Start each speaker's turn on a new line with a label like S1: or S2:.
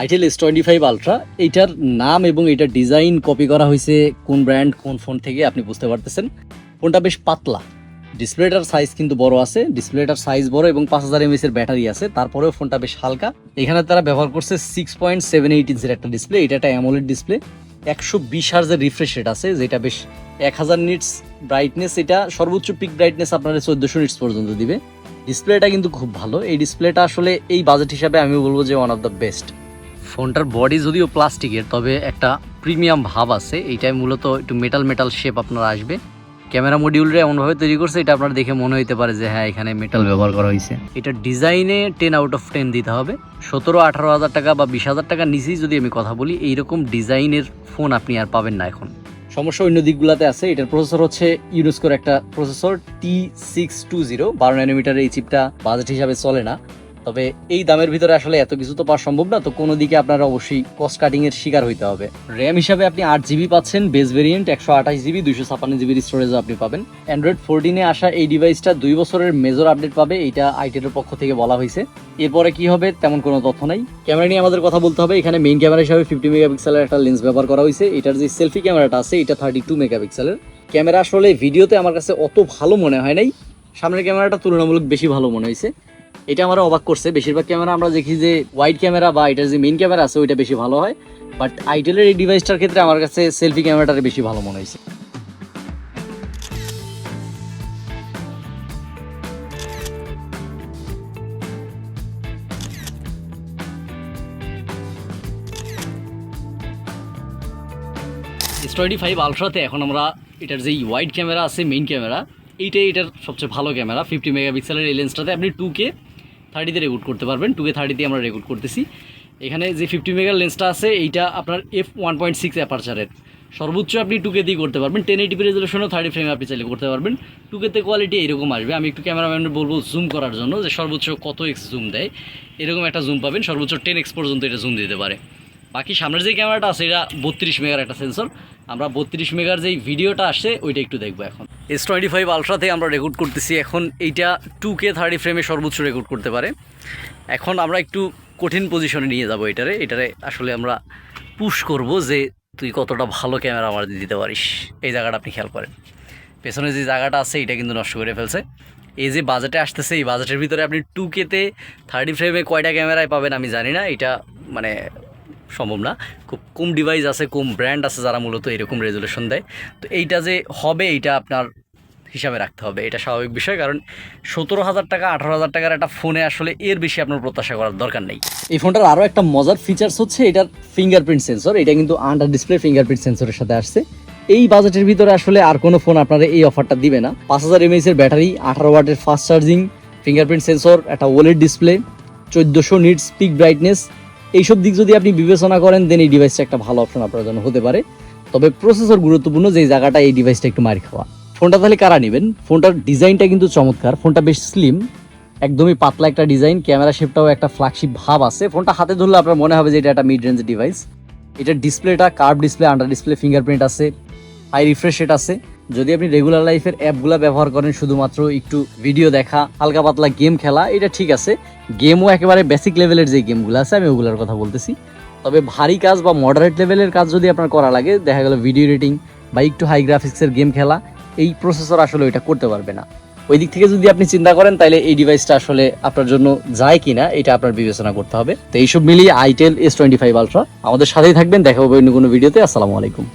S1: Itel S twenty five ultra এইটার নাম এবং এটার ডিজাইন কপি করা হয়েছে কোন ব্র্যান্ড কোন ফোন থেকে, আপনি বুঝতে পারতেছেন। ফোনটা বেশ পাতলা। ডিসপ্লেটার সাইজ কিন্তু বড় আছে। ডিসপ্লেটার সাইজ বড় এবং পাঁচ হাজার এমএস এর ব্যাটারি আছে। তারপরেও ফোনটা বেশ হালকা। এখানে তারা ব্যবহার করছে সিক্স পয়েন্ট সেভেন এইট ইঞ্চের একটা ডিসপ্লে এটা একটা অ্যামোলেড ডিসপ্লে একশো বিশ হার্জের রিফ্রেশ রেট আছে, যেটা বেশ এক হাজার নিটস ব্রাইটনেস এটা সর্বোচ্চ পিক ব্রাইটনেস আপনার চোদ্দোশো নিটস পর্যন্ত দিবে। ডিসপ্লেটা কিন্তু খুব ভালো। এই ডিসপ্লেটা আসলে এই বাজেট হিসাবে আমি বলব যে ওয়ান অফ দ্য বেস্ট ফোনটার বডি যদিও প্লাস্টিকের, তবে একটা প্রিমিয়াম ভাব আছে। এইটাই মূলত একটু মেটাল মেটাল শেপ আপনার আসবে। ক্যামেরা মডিউলটা এমনভাবে তৈরি করছে, এটা আপনার দেখে মনে হইতে পারে যে হ্যাঁ এখানে মেটাল ব্যবহার করা হয়েছে এটা ডিজাইনে টেন আউট অফ টেন দিতে হবে। সতেরো, আঠারো হাজার টাকা বা বিশ হাজার টাকা নিচেই যদি আমি কথা বলি, এইরকম ডিজাইনের ফোন আপনি আর পাবেন না এখন। সমস্যা অন্য দিকগুলোতে আছে। এটার প্রসেসর হচ্ছে ইউনেস্কোর একটা processor T six two zero বারো ন্যানোমিটার এই চিপটা বাজেট হিসাবে চলে না। তবে এই দামের ভিতরে আসলে এত কিছু তো পাওয়া সম্ভব না, তো কোনো দিকে আপনারা অবশ্যই কস্ট কাটিং এর শিকার হইতে হবে। র্যাম হিসাবে আপনি আট জিবি পাচ্ছেন বেস ভেরিয়েন্ট একশো আঠাশ জিবি দুইশো ছাপান্ন জিবির স্টোরেজও আপনি পাবেন। অ্যান্ড্রয়েড ফোরটিনে আসা এই ডিভাইসটা দুই বছরের মেজর আপডেট পাবে এটা আইটেলের পক্ষ থেকে বলা হয়েছে। এরপরে কি হবে তেমন কোনো তথ্য নাই। ক্যামেরা নিয়ে আমাদের কথা বলতে হবে, এখানে মেইন ক্যামেরা হিসাবে ফিফটি মেগাপিক্সেলের একটা লেন্স ব্যবহার করা হয়েছে। এটার যে সেলফি ক্যামেরাটা আছে, এটা থার্টি টু মেগাপিক্সেলের ক্যামেরা আসলে ভিডিওতে আমার কাছে অত ভালো মনে হয় নাই। সামনের ক্যামেরাটা তুলনামূলক বেশি ভালো মনে হয়েছে। এটা আমার অবাক করছে। বেশিরভাগ ক্যামেরা আমরা দেখি যে ওয়াইড ক্যামেরা বা এটার যে মেইন ক্যামেরা আছে, ওইটা বেশি ভালো হয়। বাট আইটেলের এই ডিভাইসটার ক্ষেত্রে আমার কাছে সেলফি ক্যামেরাটার বেশি ভালো মনে হয়েছে। এস টোয়েন্টি ফাইভ আলট্রাতে এখন আমরা এটার যে ওয়াইড ক্যামেরা আছে মেইন ক্যামেরা এইটাই এটার সবচেয়ে ভালো ক্যামেরা ফিফটি মেগাপিক্সেলের এই লেন্সটাতে আপনি টু কে থার্টিতে রেকর্ড করতে পারবেন। টু কে থার্টিতে আমরা রেকর্ড করতেছি। এখানে যে ফিফটি মেগার লেন্সটা আছে, এইটা আপনার এফ ওয়ান পয়েন্ট সিক্স অ্যাপারচারের সর্বোচ্চ আপনি টু কেতেই করতে পারবেন। টেন এইটিপি রেজলিউশনও থার্টি ফ্রেম আপনি চাইলে করতে পারবেন। টু কেতে কোয়ালিটি এরকম আসবে। আমি একটু ক্যামেরাম্যান বলব জুম করার জন্য যে সর্বোচ্চ কত এক্স জুম দেয়। এরকম একটা জুম পাবেন। সর্বোচ্চ টেন এক্স পর্যন্ত এটা জুম দিতে পারে। বাকি সামনের যে ক্যামেরাটা আছে, এটা বত্রিশ মেগার একটা সেন্সর আমরা বত্রিশ মেগার যেই ভিডিওটা আসছে ওইটা একটু দেখব এখন। এস টোয়েন্টি ফাইভ আলট্রাতে আমরা রেকর্ড করতেছি। এখন এইটা টু কে থার্টি ফ্রেমে সর্বোচ্চ রেকর্ড করতে পারে। এখন আমরা একটু কঠিন পজিশনে নিয়ে যাব এটারে। এটারে আসলে আমরা পুশ করব যে তুই কতটা ভালো ক্যামেরা আমার দিতে পারিস। এই জায়গাটা আপনি খেয়াল করেন। পেছনে যে জায়গাটা আছে এটা কিন্তু নষ্ট করে ফেলছে। এই যে বাজেটে আসতেছে, এই বাজেটের ভিতরে আপনি টু কেতে থার্টি ফ্রেমে কয়টা ক্যামেরায় পাবেন আমি জানি না। এটা মানে সম্ভব না। খুব কম ডিভাইস আছে, কম ব্র্যান্ড আছে যারা মূলত এরকম রেজুলেশন দেয়। তো এইটা যে হবে, এইটা আপনার হিসাবে রাখতে হবে। এটা স্বাভাবিক বিষয়, কারণ সতেরো হাজার টাকা, আঠারো হাজার টাকার একটা ফোনে আসলে এর বেশি আপনার প্রত্যাশা করার দরকার নেই। এই ফোনটার আরও একটা মজার ফিচার্স হচ্ছে, এটার ফিঙ্গারপ্রিন্ট সেন্সর এটা কিন্তু আন্ডার ডিসপ্লে ফিঙ্গারপ্রিন্ট সেন্সরের সাথে আসছে। এই বাজেটের ভিতরে আসলে আর কোনো ফোন আপনারা এই অফারটা দিবে না। পাঁচ হাজার এমএইচ এর ব্যাটারি আঠারো ওয়াটের ফাস্ট চার্জিং ফিঙ্গারপ্রিন্ট সেন্সর একটা ওলেড ডিসপ্লে চোদ্দোশো নিটস পিক ব্রাইটনেস এইসব দিক যদি আপনি বিবেচনা করেন দেন এই ডিভাইসটা একটা ভালো অপশন আপনার জন্য হতে পারে। তবে প্রসেসর গুরুত্বপূর্ণ যে জায়গাটা এই ডিভাইসটা একটু মার খাওয়া। ফোনটা তাহলে কারা নেবেন? ফোনটার ডিজাইনটা কিন্তু চমৎকার, ফোনটা বেশ স্লিম একদমই পাতলা একটা ডিজাইন ক্যামেরা শেপটাও একটা ফ্ল্যাগশিপ ভাব আছে। ফোনটা হাতে ধরলে আপনার মনে হবে যে এটা একটা মিড রেঞ্জ ডিভাইস এটার ডিসপ্লেটা curve display under display fingerprint আছে হাই রিফ্রেশ রেট আছে। যদি আপনি রেগুলার লাইফের অ্যাপগুলো ব্যবহার করেন, শুধুমাত্র একটু ভিডিও দেখা, হালকা পাতলা গেম খেলা, এটা ঠিক আছে। গেমও একেবারে বেসিক লেভেলের যে গেমগুলো আছে, আমি ওগুলোর কথা বলতেছি। তবে ভারী কাজ বা মডারেট লেভেলের কাজ যদি আপনার করা লাগে, দেখা গেল ভিডিও এডিটিং বা একটু হাই গ্রাফিক্সের গেম খেলা, এই প্রসেসর আসলে ওইটা করতে পারবে না। ওই দিক থেকে যদি আপনি চিন্তা করেন, তাহলে এই ডিভাইসটা আসলে আপনার জন্য যায় কিনা, এটা আপনার বিবেচনা করতে হবে। তো এইসব মিলিয়ে itel S twenty five ultra আমাদের সাথেই থাকবেন, দেখা হবে অন্য কোনো ভিডিওতে আসসালামু আলাইকুম।